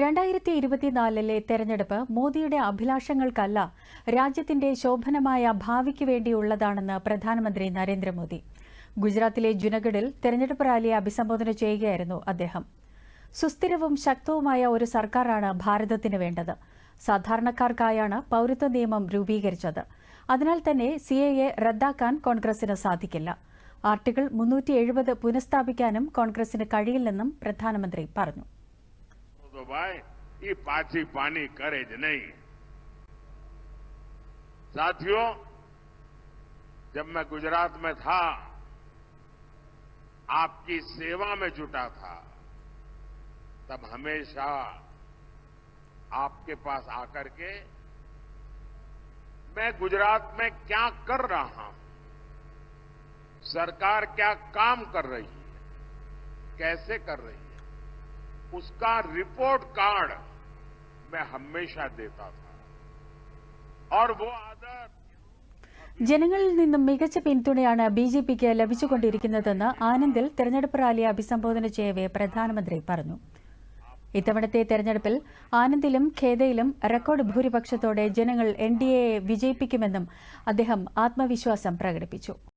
രണ്ടായിരത്തി ഇരുപത്തിനാലിലെ തെരഞ്ഞെടുപ്പ് മോദിയുടെ അഭിലാഷങ്ങൾക്കല്ല രാജ്യത്തിന്റെ ശോഭനമായ ഭാവിക്ക് വേണ്ടിയുള്ളതാണെന്ന് പ്രധാനമന്ത്രി നരേന്ദ്രമോദി. ഗുജറാത്തിലെ ജുനഗഡിൽ തെരഞ്ഞെടുപ്പ് റാലിയെ അഭിസംബോധന ചെയ്യുകയായിരുന്നു അദ്ദേഹം. സുസ്ഥിരവും ശക്തവുമായ ഒരു സർക്കാരാണ് ഭാരതത്തിന് വേണ്ടത്. സാധാരണക്കാർക്കായാണ് പൌരത്വ നിയമം രൂപീകരിച്ചത്. അതിനാൽ തന്നെ സി എ റദ്ദാക്കാൻ കോൺഗ്രസിന് സാധിക്കില്ല. ആർട്ടിക്കിൾ മുന്നൂറ്റി എഴുപത് പുനഃസ്ഥാപിക്കാനും കോൺഗ്രസിന് കഴിയില്ലെന്നും പ്രധാനമന്ത്രി പറഞ്ഞു. तो भाई पाछी पानी करे ज नहीं। साथियों, जब मैं गुजरात में था, आपकी सेवा में जुटा था, तब हमेशा आपके पास आकर के मैं गुजरात में क्या कर रहा हूँ? सरकार क्या काम कर रही है? कैसे कर रही है? उसका रिपोर्ट कार्ड मैं हमेशा देता था और वो आदत ജനങ്ങളിൽ നിന്നും മികച്ച പിന്തുണയാണ് ബി ജെ പിക്ക് ലഭിച്ചുകൊണ്ടിരിക്കുന്നതെന്ന് ആനന്ദിൽ തെരഞ്ഞെടുപ്പ് റാലിയെ അഭിസംബോധന ചെയ്യവേ പ്രധാനമന്ത്രി പറഞ്ഞു ഇത്തവണത്തെ തെരഞ്ഞെടുപ്പിൽ ആനന്ദിലും ഖേദയിലും റെക്കോർഡ് ഭൂരിപക്ഷത്തോടെ ജനങ്ങൾ എൻ ഡി എയെ വിജയിപ്പിക്കുമെന്നും അദ്ദേഹം ആത്മവിശ്വാസം പ്രകടിപ്പിച്ചു